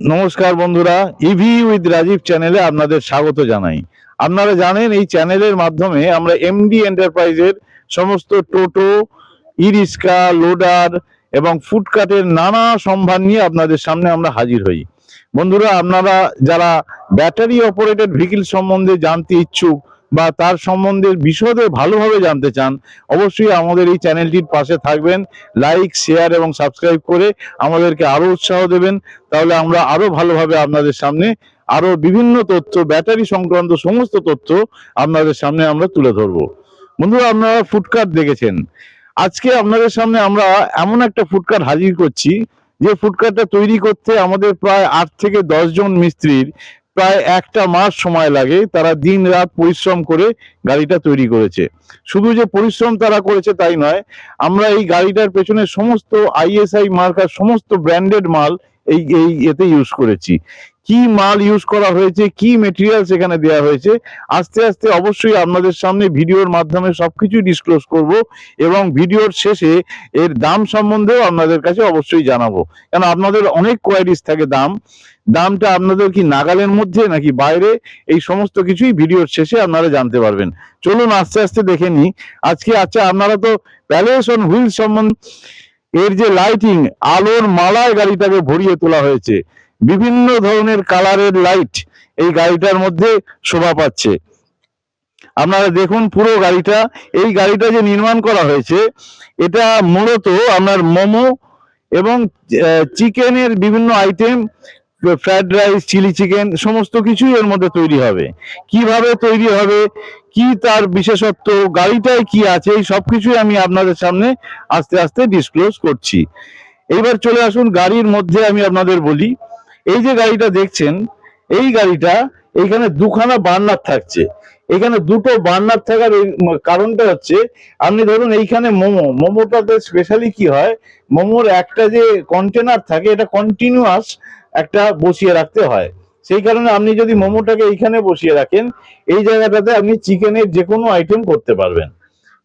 নমস্কার বন্ধুরা EV with Rajib চ্যানেলে আপনাদের স্বাগত জানাই। আপনারা জানেন, এই চ্যানেলের মাধ্যমে আমরা এমডি এন্টারপ্রাইজের সমস্ত টোটো ই রিক্সা লোডার এবং ফুটকাটের নানা সম্ভার নিয়ে আপনাদের সামনে আমরা হাজির হই। বন্ধুরা, আপনারা যারা ব্যাটারি অপারেটেড ভেহিকল সম্বন্ধে জানতে ইচ্ছুক বা তার সম্বন্ধে বিশদে ভালোভাবে জানতে চান, অবশ্যই আমাদের এই চ্যানেলটির পাশে থাকবেন। লাইক শেয়ার এবং সাবস্ক্রাইব করে আমাদেরকে আরও উৎসাহ দেবেন। তাহলে আমরা আরও ভালোভাবে আপনাদের সামনে আরও বিভিন্ন তথ্য ব্যাটারি সংক্রান্ত সমস্ত তথ্য আপনাদের সামনে আমরা তুলে ধরবো। বন্ধুরা, আপনারা ফুডকার্ট দেখেছেন। আজকে আপনাদের সামনে আমরা এমন একটা ফুডকার্ট হাজির করছি, যে ফুডকার্টটা তৈরি করতে আমাদের প্রায় আট থেকে দশ জন মিস্ত্রির প্রায় একটা মাস সময় লাগে তারা দিন রাত পরিশ্রম করে গাড়িটা তৈরি করেছে। শুধু যে পরিশ্রম তারা করেছে তাই নয়, আমরা এই গাড়িটার পেছনে সমস্ত আইএসআই মার্কার সমস্ত ব্র্যান্ডেড মাল এই এই এতে ইউজ করেছি। কি মাল ইউজ করা হয়েছে, কি মেটেরিয়াল সেখানে দেওয়া হয়েছে, আস্তে আস্তে অবশ্যই আপনাদের সামনে ভিডিওর মাধ্যমে সবকিছু ডিসক্লোজ করব এবং ভিডিওর শেষে এর দাম সম্বন্ধেও আপনাদের কাছে অবশ্যই জানাব। কেন, আপনাদের অনেক কোয়ারিজ থাকে দাম। দামটা আপনাদের কি নাগালের মধ্যে নাকি বাইরে? এই সমস্ত কিছুই ভিডিওর শেষে আপনারা জানতে পারবেন। চলুন আস্তে আস্তে দেখে নিই। আজকে আচ্ছা আপনারা তো প্যালেস অন হুইল সম্বন্ধে এর যে লাইটিং, আলোর মালায় গাড়িটাকে ভরিয়ে তোলা হয়েছে। বিভিন্ন ধরনের কালারের লাইট এই গাড়িটার মধ্যে শোভা পাচ্ছে। আপনারা দেখুন পুরো গাড়িটা। এই গাড়িটা যে নির্মাণ করা হয়েছে, এটা মূলত আপনার মোমো এবং চিকেনের বিভিন্ন item fried rice chilli chicken সমস্ত কিছুই এর মধ্যে তৈরি হবে। কীভাবে তৈরি হবে? কি তার বিশেষত্ব? গাড়িটায় কি আছে? এই সবকিছুই আমি আপনাদের সামনে আস্তে আস্তে ডিসক্লোজ করছি। এইবার চলে আসুন, গাড়ির মধ্যে আমি আপনাদের বলি। এই যে গাড়িটা দেখছেন, এই গাড়িটা এইখানে দুখানা বার্নার থাকছে। এখানে দুটো বার্নার থাকার কারণটা হচ্ছে, আপনি ধরুন এইখানে মোমো, মোমোটাতে স্পেশালি কি হয়? মোমোর একটা যে কন্টেনার থাকে, এটা কন্টিনিউয়াস একটা বসিয়ে রাখতে হয়। সেই কারণে আপনি যদি মোমোটাকে এইখানে বসিয়ে রাখেন, এই জায়গাটাতে আপনি চিকেনের যে কোনো আইটেম করতে পারবেন।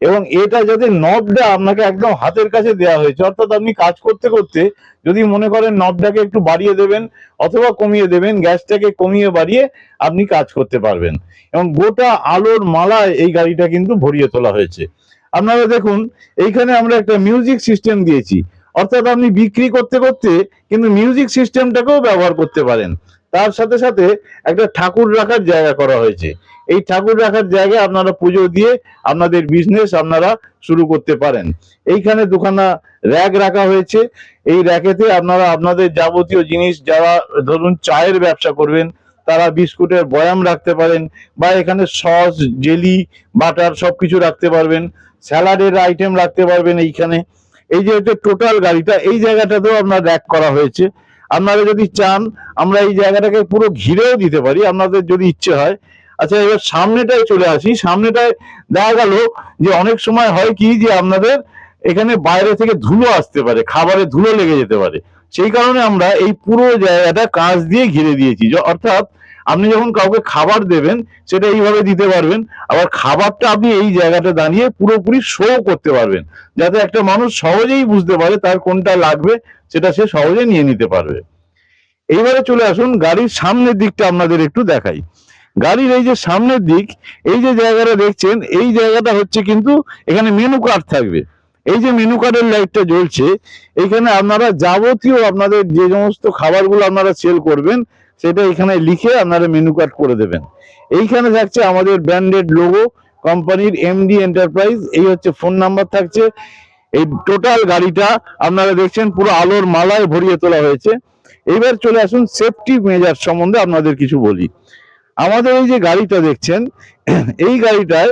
এবং এটা যাতে নবটা আপনাকে একদম হাতের কাছে দেওয়া হয়েছে, অর্থাৎ আপনি কাজ করতে করতে যদি মনে করেন নবটাকে একটু বাড়িয়ে দেবেন অথবা কমিয়ে দেবেন, গ্যাসটাকে কমিয়ে বাড়িয়ে আপনি কাজ করতে পারবেন। এবং গোটা আলোর মালায় এই গাড়িটা কিন্তু ভরিয়ে তোলা হয়েছে। আপনারা দেখুন, এইখানে আমরা একটা মিউজিক সিস্টেম দিয়েছি। অর্থাৎ আপনি বিক্রি করতে করতে কিন্তু মিউজিক সিস্টেমটাকেও ব্যবহার করতে পারেন। তার সাথে সাথে একটা ঠাকুর রাখার জায়গা করা হয়েছে। এই ঠাকুর রাখার জায়গায় আপনারা পুজো দিয়ে আপনাদের বিজনেস আপনারা শুরু করতে পারেন। এইখানে দুখানা র্যাক রাখা হয়েছে। এই র্যাকেতে আপনারা আপনাদের যাবতীয় জিনিস যারা ধরুন চায়ের ব্যবসা করবেন, তারা বিস্কুটের বয়াম রাখতে পারেন বা এখানে সস জেলি বাটার সবকিছু রাখতে পারবেন। স্যালাডের আইটেম রাখতে পারবেন এইখানে। এই যে হচ্ছে টোটাল গাড়িটা, এই জায়গাটাতেও আপনার র্যাক করা হয়েছে। আপনারা যদি চান, আমরা এই জায়গাটাকে পুরো ঘিরেও দিতে পারি, আপনাদের যদি ইচ্ছে হয়। আচ্ছা এবার সামনেটায় চলে আসি। সামনেটায় দেখা গেল যে অনেক সময় হয় কি যে আপনাদের এখানে বাইরে থেকে ধুলো আসতে পারে, খাবারে ধুলো লেগে যেতে পারে। সেই কারণে আমরা এই পুরো জায়গাটা কাঁচ দিয়ে ঘিরে দিয়েছি। অর্থাৎ আপনি যখন কাউকে খাবার দেবেন, সেটা এইভাবে দিতে পারবেন। আবার খাবারটা আপনি এই জায়গাটা দাঁড়িয়ে পুরোপুরি শো করতে পারবেন। যাতে একটা মানুষ সহজেই বুঝতে পারে তার কোনটা লাগবে, সেটা সে সহজে নিয়ে নিতে পারবে। এইবারে চলে আসুন, গাড়ির সামনের দিকটা আপনাদের একটু দেখাই। গাড়ির এই যে সামনের দিক, এই যে জায়গাটা দেখছেন, এই জায়গাটা হচ্ছে কিন্তু এখানে মেনু কার্ড থাকবে। এই যে মেনু কার্ডের লাইটটা জ্বলছে এইখানে আপনারা যাবতীয় আপনাদের যে সমস্ত খাবারগুলো আপনারা সেল করবেন সেটা এখানে লিখে আপনারা মেনু কার্ড করে দেবেন। এইখানে থাকছে আমাদের ব্র্যান্ডেড লোগো কোম্পানির এমডি এন্টারপ্রাইজ এই হচ্ছে ফোন নাম্বার থাকছে। এই টোটাল গাড়িটা আপনারা দেখছেন পুরো আলোর মালায় ভরিয়ে তোলা হয়েছে। এইবার চলে আসুন সেফটি মেজার সম্বন্ধে আপনাদের কিছু বলি। আমাদের এই যে গাড়িটা দেখছেন, এই গাড়িটায়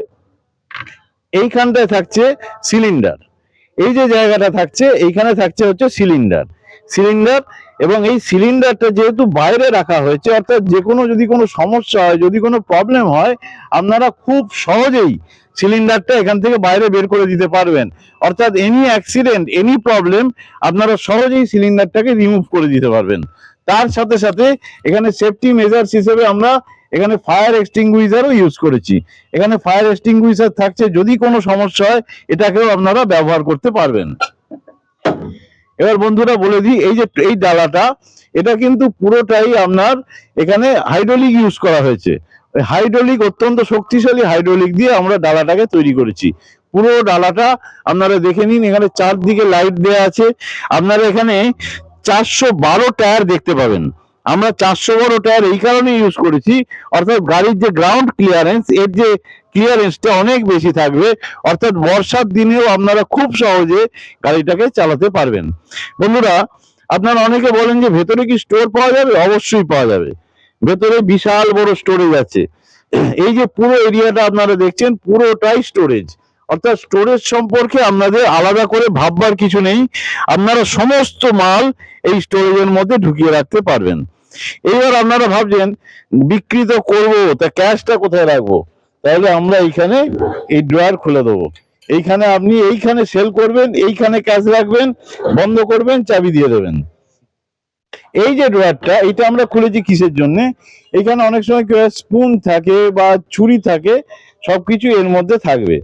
এইখানটায় থাকছে সিলিন্ডার এই যে জায়গাটা থাকছে, এইখানে থাকছে হচ্ছে সিলিন্ডার সিলিন্ডার এবং এই সিলিন্ডারটা যেহেতু বাইরে রাখা হয়েছে, অর্থাৎ যে কোনো যদি কোনো সমস্যা হয়, যদি কোনো প্রবলেম হয়, আপনারা খুব সহজেই সিলিন্ডারটা এখান থেকে বাইরে বের করে দিতে পারবেন। অর্থাৎ এনি অ্যাক্সিডেন্ট এনি প্রবলেম আপনারা সহজেই সিলিন্ডারটাকে রিমুভ করে দিতে পারবেন। তার সাথে সাথে এখানে সেফটি মেজার্স হিসেবে আমরা এখানে ফায়ার এক্সটিংগুইজারও ইউজ করেছি। এখানে ফায়ার এক্সটিংগুইজার থাকছে, যদি কোনো সমস্যা হয়, এটাকেও আপনারা ব্যবহার করতে পারবেন। এবার বন্ধুরা বলে দিই, এই যে এই ডালাটা এটা কিন্তু পুরোটাই আপনার এখানে হাইড্রোলিক ইউজ করা হয়েছে। হাইড্রোলিক অত্যন্ত শক্তিশালী হাইড্রোলিক দিয়ে আমরা ডালাটাকে তৈরি করেছি। পুরো ডালাটা আপনারা দেখে নিন, এখানে চারদিকে লাইট দেওয়া আছে। আপনারা এখানে চারশো বারো টায়ার দেখতে পাবেন। আমরা চারশো বারো টায়ার এই কারণে ইউজ করেছি। অর্থাৎ গাড়ির যে গ্রাউন্ড ক্লিয়ারেন্স এর যে ক্লিয়ারেন্সটা অনেক বেশি থাকবে। অর্থাৎ বর্ষার দিনেও আপনারা খুব সহজে গাড়িটাকে চালাতে পারবেন। বন্ধুরা, আপনারা অনেকে বলেন যে ভেতরে কি স্টোর পাওয়া যাবে? অবশ্যই পাওয়া যাবে। ভেতরে বিশাল বড় স্টোরেজ আছে। এই যে পুরো এরিয়াটা আপনারা দেখছেন, পুরোটাই স্টোরেজ অর্থাৎ স্টোরেজ সম্পর্কে আপনাদের আলাদা করে ভাববার কিছু নেই। আপনারা সমস্ত মাল এই স্টোরেজের মধ্যে ঢুকিয়ে রাখতে পারবেন। এইবার আপনারা ভাবছেন, বিক্রি তো করব, তা ক্যাশটা কোথায় রাখব? তাহলে আমরা এইখানে এই ড্রয়ার খুলে দেবো। এইখানে আপনি এইখানে সেল করবেন, এইখানে ক্যাশ রাখবেন, বন্ধ করবেন, চাবি দিয়ে দেবেন। এই যে ড্রয়ারটা এটা আমরা খুলেছি কিসের জন্য? এখানে অনেক সময় স্পুন থাকে বা ছুরি থাকে সবকিছু এর মধ্যে থাকবে।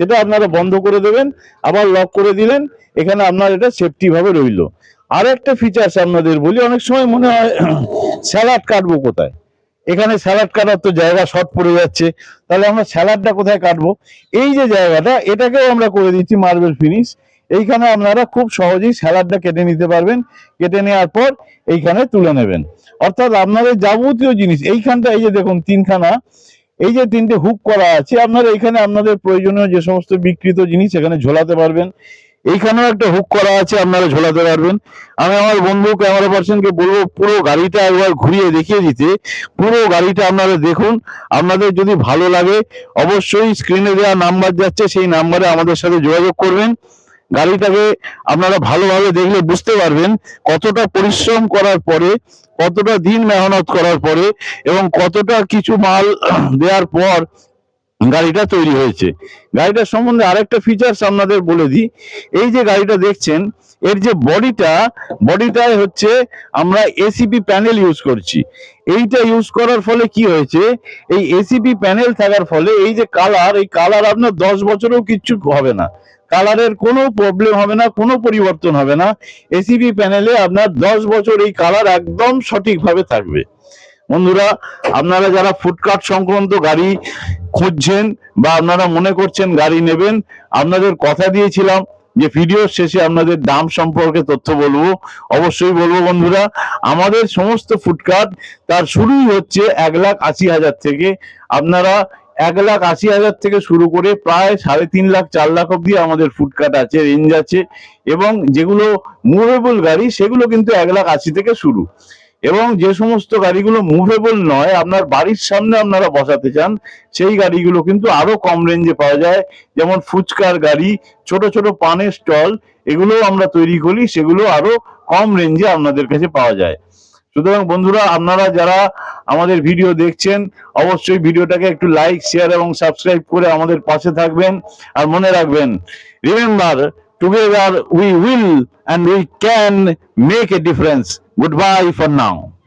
সেটা আপনারা বন্ধ করে দেবেন, আবার লক করে দিলেন, এখানে আপনার এটা সেফটি ভাবে রইল। আর একটা ফিচার্স আপনাদের বলি, অনেক সময় মনে হয় স্যালাড কাটবো কোথায়? এখানে স্যালাড কাটার তো জায়গা শর্ট পড়ে যাচ্ছে, তাহলে আমরা স্যালাডটা কোথায় কাটবো? এই যে জায়গাটা, এটাকেও আমরা করে দিচ্ছি মার্বেল ফিনিশ এইখানে আপনারা খুব সহজেই স্যালাডটা কেটে নিতে পারবেন। কেটে নেওয়ার পর এইখানে তুলে নেবেন। অর্থাৎ আপনাদের যাবতীয় জিনিস, এইখানটা এই যে দেখুন, তিনখানা এই যে তিনটে হুক করা আছে, আপনারা এখানে আপনাদের প্রয়োজনীয় যে সমস্ত বিকৃত জিনিস এখানে ঝোলাতে পারবেন। এইখানেও একটা হুক করা আছে, আপনারা ঝোলাতে পারবেন। আমি আমার বন্ধু ক্যামেরা পার্সনকে বলব, পুরো গাড়িটা একবার ঘুরিয়ে দেখিয়ে দিতে। পুরো গাড়িটা আপনারা দেখুন, আপনাদের যদি ভালো লাগে, অবশ্যই স্ক্রিনে দেওয়া নাম্বার যাচ্ছে, সেই নাম্বারে আমাদের সাথে যোগাযোগ করবেন। গাড়িটাকে আপনারা ভালোভাবে দেখলে বুঝতে পারবেন কতটা পরিশ্রম করার পরে, কতটা দিন মেহনত করার পরে এবং কতটা কিছু মাল দেওয়ার পর গাড়িটা তৈরি হয়েছে। গাড়িটার সম্বন্ধে আরেকটা ফিচার্স আপনাদের বলে দিই। এই যে গাড়িটা দেখছেন এর যে বডিটা, বডিটায় হচ্ছে আমরা এসিপি প্যানেল ইউজ করছি। এইটা ইউজ করার ফলে কি হয়েছে? এই এসিপি প্যানেল থাকার ফলে এই যে কালার এই কালার আপনার দশ বছরেও কিচ্ছু হবে না। কালারের কোনো প্রবলেম হবে না, কোনো পরিবর্তন হবে না। এসিপি প্যানেলে আপনার দশ বছর এই কালার একদম সঠিকভাবে থাকবে। বন্ধুরা, আপনারা যারা ফুডকার্ট সংক্রান্ত গাড়ি খুঁজছেন বা আপনারা মনে করছেন গাড়ি নেবেন, আপনাদের কথা দিয়েছিলাম যে ভিডিও শেষে আপনাদের দাম সম্পর্কে তথ্য বলব, অবশ্যই বলব বন্ধুরা। আমাদের সমস্ত ফুডকার্ট, তার শুরুই হচ্ছে এক লাখ আশি হাজার থেকে। আপনারা এক লাখ আশি হাজার থেকে শুরু করে প্রায় সাড়ে তিন লাখ, চার লাখ অব্দি আমাদের ফুডকার্ট আছে রেঞ্জ আছে। এবং যেগুলো মুভেবল গাড়ি, সেগুলো কিন্তু এক লাখ আশি থেকে শুরু। এবং যে সমস্ত গাড়িগুলো মুভেবল নয়, আপনার বাড়ির সামনে আপনারা বসাতে চান, সেই গাড়িগুলো কিন্তু আরও কম রেঞ্জে পাওয়া যায়। যেমন ফুচকার গাড়ি, ছোট ছোট পানের স্টল এগুলো আমরা তৈরি করি, সেগুলো আরও কম রেঞ্জে আপনাদের কাছে পাওয়া যায়। সুতরাং বন্ধুরা, আপনারা যারা আমাদের ভিডিও দেখছেন, অবশ্যই ভিডিওটাকে একটু লাইক শেয়ার এবং সাবস্ক্রাইব করে আমাদের পাশে থাকবেন। আর মনে রাখবেন remember together we will and we can make a difference goodbye for now.